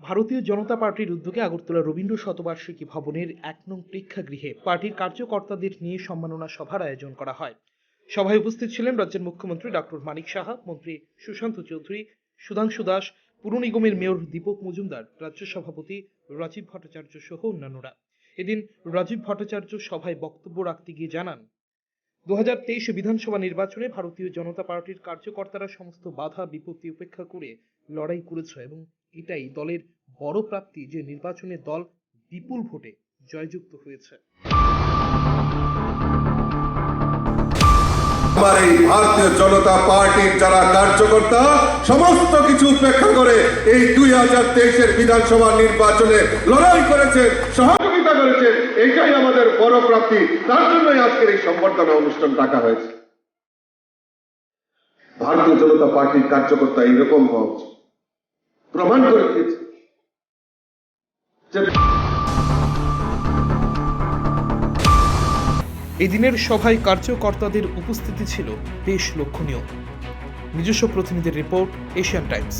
ভারতীয় জনতা পার্টির উদ্যোগে আগরতলা রবীন্দ্র শতবার্ষিকী ভবনের এক নং প্রেক্ষাগৃহে পার্টির কার্যকর্তাদের নিয়ে সম্মাননা সভার আয়োজন করা হয়। সভায় উপস্থিত ছিলেন রাজ্যের মুখ্যমন্ত্রী ডক্টর মানিক সাহা, মন্ত্রী সুশান্ত চৌধুরী, সুধাংশু দাস, পুর নিগমের মেয়র দীপক মজুমদার, রাজ্য সভাপতি রাজীব ভট্টাচার্য সহ অন্যান্যরা। এদিন রাজীব ভট্টাচার্য সভায় বক্তব্য রাখতে গিয়ে জানান দু হাজার তেইশ বিধানসভা নির্বাচনে ভারতীয় জনতা পার্টির কার্যকর্তারা সমস্ত বাধা বিপত্তি উপেক্ষা করে লড়াই করেছে এবং এটাই দলের বড় প্রাপ্তি যে নির্বাচনে দল বিপুল ভোটে জয়যুক্ত হয়েছে। আমার এই ভারতীয় জনতা পার্টির যারা কার্যকর্তা, সমস্ত কিছু উপেক্ষা করে এই দুই হাজার তেইশের বিধানসভা নির্বাচনে লড়াই করেছেন, সহযোগিতা করেছেন এটাই আমাদের বড় প্রাপ্তি। তার জন্যই আজকের এই সম্বর্ধনা অনুষ্ঠান ডাকা হয়েছে। ভারতীয় জনতা পার্টির কার্যকর্তা এইরকম হওয়া উচিত। প্রমাণ করে দিয়েছে। এদিনের দিনের সভায় কার্যকর্তাদের উপস্থিতি ছিল বেশ লক্ষণীয়। নিজস্ব প্রতিনিধির রিপোর্ট, এশিয়ান টাইমস।